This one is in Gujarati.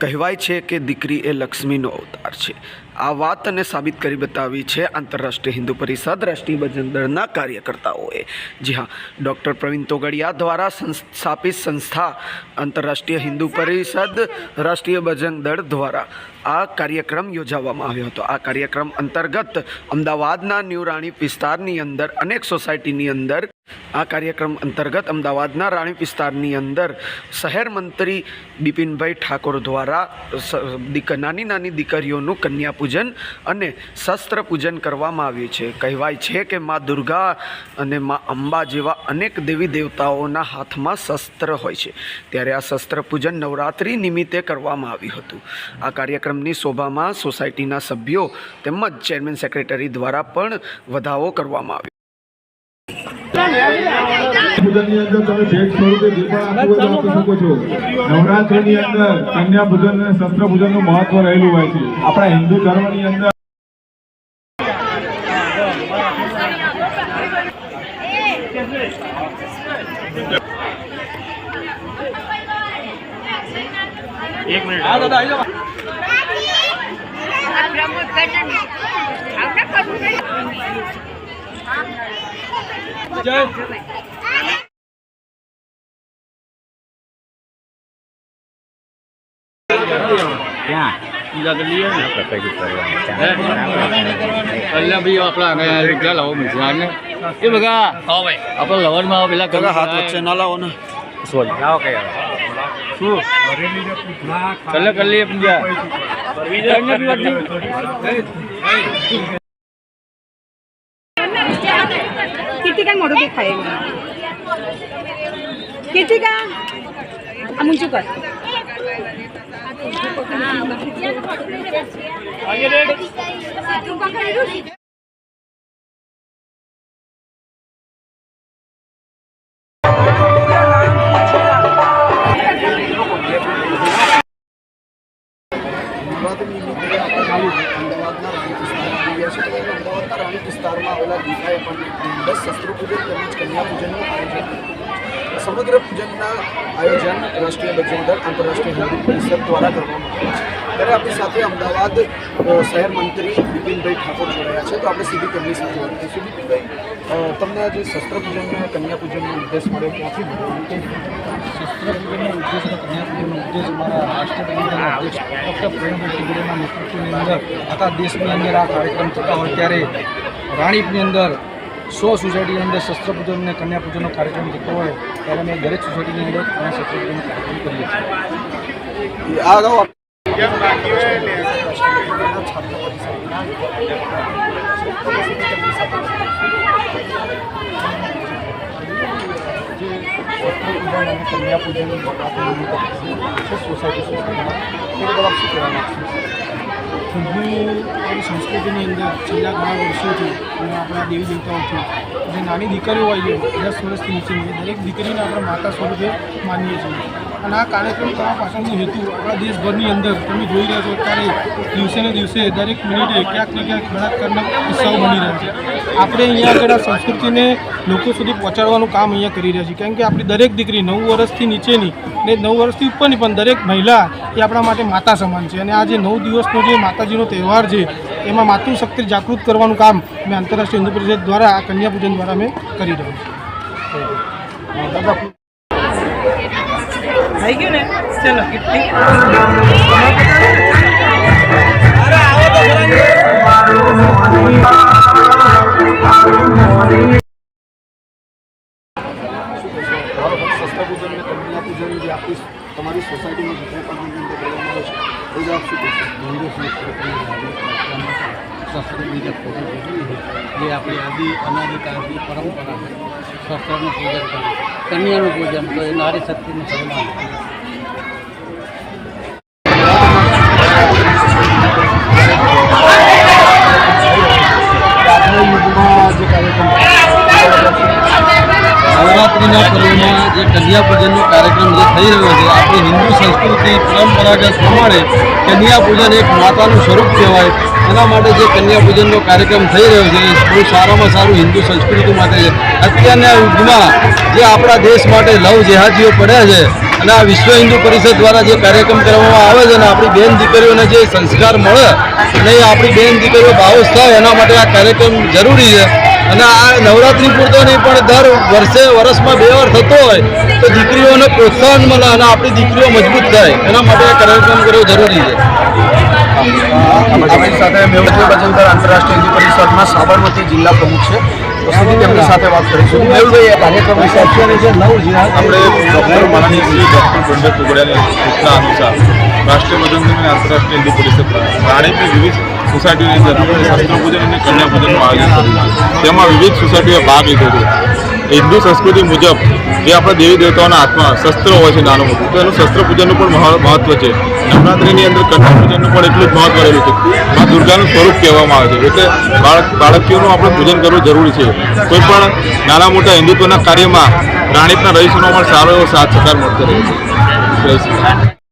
કહેવાય છે કે દીકરી એ લક્ષ્મીનો અવતાર છે. આ વાતને સાબિત કરી બતાવી છે આંતરરાષ્ટ્રીય હિન્દુ પરિષદ રાષ્ટ્રીય ભજન દળના કાર્યકર્તાઓએ. જી હા, ડૉક્ટર પ્રવીણ તોગડિયા દ્વારા સ્થાપિત સંસ્થા આંતરરાષ્ટ્રીય હિન્દુ પરિષદ રાષ્ટ્રીય ભજન દળ દ્વારા આ કાર્યક્રમ યોજાવામાં આવ્યો હતો. આ કાર્યક્રમ અંતર્ગત અમદાવાદના ન્યૂ રાણી વિસ્તારની અંદર અનેક સોસાયટીની અંદર આ કાર્યક્રમ અંતર્ગત અમદાવાદના રાણી વિસ્તારની અંદર શહેર મંત્રી બિપિનભાઈ ઠાકોર દ્વારા નાની નાની દીકરીઓનું કન્યા પૂજન અને શસ્ત્ર પૂજન કરવામાં આવ્યું છે. કહેવાય છે કે મા દુર્ગા અને મા અંબા જેવા અનેક દેવી દેવતાઓના હાથમાં શસ્ત્ર હોય છે. ત્યારે આ શસ્ત્ર પૂજન નવરાત્રિ નિમિત્તે કરવામાં આવ્યું હતું. આ કાર્યક્રમની શોભામાં સોસાયટીના સભ્યો તેમજ ચેરમેન સેક્રેટરી દ્વારા પણ વધાવો કરવામાં આવ્યો. તમે ભેટ સ્વરૂપે જે પણ આપવું આપી શકો છો. નવરાત્રિની અંદર કન્યા પૂજન અને શસ્ત્ર પૂજનનું મહત્વ રહેલું હોય છે. આપણા હિન્દુ ધર્મની અંદર પહેલા બી આપણા ને રૂપિયા લાવો મજા ને એ બગા આપણે લવરમાં પેલા કાકા હાથ વચ્ચે ના લાવો ને સોરી લાવો કઈ શું ચાલે કરી લઈએ પૂજા કઈને બી વાત किती काय मोठं दूध खाईल किती का मुंचू कर રાણી વિસ્તારમાં આવેલા દીપાએ પણ દસ શસ્ત્રપૂજન તેમજ કન્યા પૂજનનું આયોજન. સમગ્ર પૂજનના આયોજન રાષ્ટ્રીય બજરંગ આંતરરાષ્ટ્રીય હિન્દુ પરિષદ દ્વારા કરવામાં આવ્યું છે. ત્યારે આપણી સાથે અમદાવાદ શહેર મંત્રી બિપિનભાઈ ઠાકોર જોડાયા છે. તો આપણે સીધી તેમની સાથે વાત કરીશું. બિપિનભાઈ તમને આજે શસ્ત્ર શસ્ત્રપૂજનનો કન્યા પૂજનનો ઉદ્દેશ મળ્યો ક્યાંથી મળ્યો? શસ્ત્રપૂજનનો ઉદ્દેશ અને કન્યાપૂજનનો ઉદ્દેશ અમારા રાષ્ટ્રપતિના નેતૃત્વની અંદર આખા દેશની અંદર આ કાર્યક્રમ થતા હોય ત્યારે રાણીપની અંદર સો સોસાયટીની અંદર શસ્ત્રપૂજન અને કન્યાપૂજનનો કાર્યક્રમ થતો હોય ત્યારે અમે દરેક સોસાયટીની અંદર આ શસ્ત્રપૂજનનો કાર્યક્રમ કરીએ છીએ. કન્યા પૂજન સોસાયટી સોસાયટીમાં એ બધા શું કહેવા માગશો આપણી સંસ્કૃતિની અંદર છેલ્લા ઘણા વર્ષોથી અને આપણા દેવી દેવતાઓથી જે નાની દીકરીઓ હોય છે, દસ વર્ષથી નીચેની દરેક દીકરીને આપણે માતા સ્વરૂપે માનીએ છીએ. અને આ કાર્યક્રમ કરવા પાછળનો હેતુ આપણા દેશભરની અંદર તમે જોઈ રહ્યા છો અત્યારે દિવસે ને દિવસે દરેક મિનિટે ક્યાંક ને ક્યાંક બળાત્કારના કિસ્સાઓ બની રહ્યા છે. આપણે અહીંયા આગળ સંસ્કૃતિને લોકો સુધી પહોંચાડવાનું કામ અહીંયા કરી રહ્યા છીએ. કારણ કે આપણી દરેક દીકરી નવ વર્ષથી નીચેની ને નવ વર્ષથી ઉપરની પણ દરેક મહિલા એ આપણા માટે માતા સમાન છે. અને આ જે નવ દિવસનો જે માતાજીનો તહેવાર છે, એમાં માતૃશક્તિ જાગૃત કરવાનું કામ મેં આંતરરાષ્ટ્રીય હિન્દુ પરિષદ દ્વારા આ કન્યા પૂજન દ્વારા અમે કરી રહ્યો છીએ થઈ ગયું ને? ચલો શસ્ત્રની જે ફોટો જોઈ એ આપણી આદિ અનાદિકાળની પરંપરા છે શસ્ત્રનું પૂજન કરવું કન્યાનું પૂજન તો એ નારી શક્તિનું સન્માન. નવરાત્રિના પર્વમાં જે કન્યા પૂજનનો કાર્યક્રમ જે થઈ રહ્યો છે, આપણી હિન્દુ સંસ્કૃતિ પરંપરાગત પ્રમાણે કન્યા પૂજન એક માતાનું સ્વરૂપ કહેવાય. એના માટે જે કન્યા પૂજનનો કાર્યક્રમ થઈ રહ્યો છે બહુ સારામાં સારું હિન્દુ સંસ્કૃતિ માટે છે. અત્યારના યુગમાં જે આપણા દેશ માટે લવ જેહાદીઓ પડ્યા છે અને આ વિશ્વ હિન્દુ પરિષદ દ્વારા જે કાર્યક્રમ કરવામાં આવે છે અને આપણી બેન દીકરીઓને જે સંસ્કાર મળે અને આપણી બેન દીકરીઓ ભાવુસ થાય, એના માટે આ કાર્યક્રમ જરૂરી છે. અને આ નવરાત્રિ પૂરતો નહીં પણ દર વર્ષે વર્ષમાં બે વાર થતો હોય તો દીકરીઓને પ્રોત્સાહન મળે અને આપણી દીકરીઓ મજબૂત થાય. એના માટે આ કાર્યક્રમ કરવો જરૂરી છે. આપણી સાથે બજંતર આંતરરાષ્ટ્રીય હિન્દુ પરિષદમાં સાબરમતી જિલ્લા પ્રમુખ છે. તેમની સાથે વાત કરીશું. મેહુલભાઈ કાર્યક્રમ વિશે અત્યારે જે નવ જિલ્લા આપણે ડૉક્ટર માનનીય શ્રી ડૉક્ટર પંડિત સૂચના અનુસાર રાષ્ટ્રીય બજરંગ અને આંતરરાષ્ટ્રીય હિન્દુ પરિષદ રાણીપની વિવિધ સોસાયટીની અંદર આપણે શસ્ત્ર પૂજન અને કન્યા પૂજનનું આયોજન કર્યું તેમાં વિવિધ સોસાયટીઓએ ભાગ લીધો છે. હિન્દુ સંસ્કૃતિ મુજબ જે આપણા દેવી દેવતાઓના હાથમાં શસ્ત્ર હોય છે નાનું મોટું, તો એનું શસ્ત્ર પૂજનનું પણ મહ- મહત્વ છે. નવરાત્રિની અંદર કન્યા પૂજનનું પણ એટલું જ મહત્વ રહેલું છે. મા દુર્ગાનું સ્વરૂપ કહેવામાં આવે છે. એટલે બાળક, બાળકીઓનું આપણે પૂજન કરવું જરૂરી છે. કોઈ પણ નાના મોટા હિન્દુત્વના કાર્યમાં રાણીપના રહીશોનો પણ સારો એવો સાથ સહકાર મળતો રહે છે.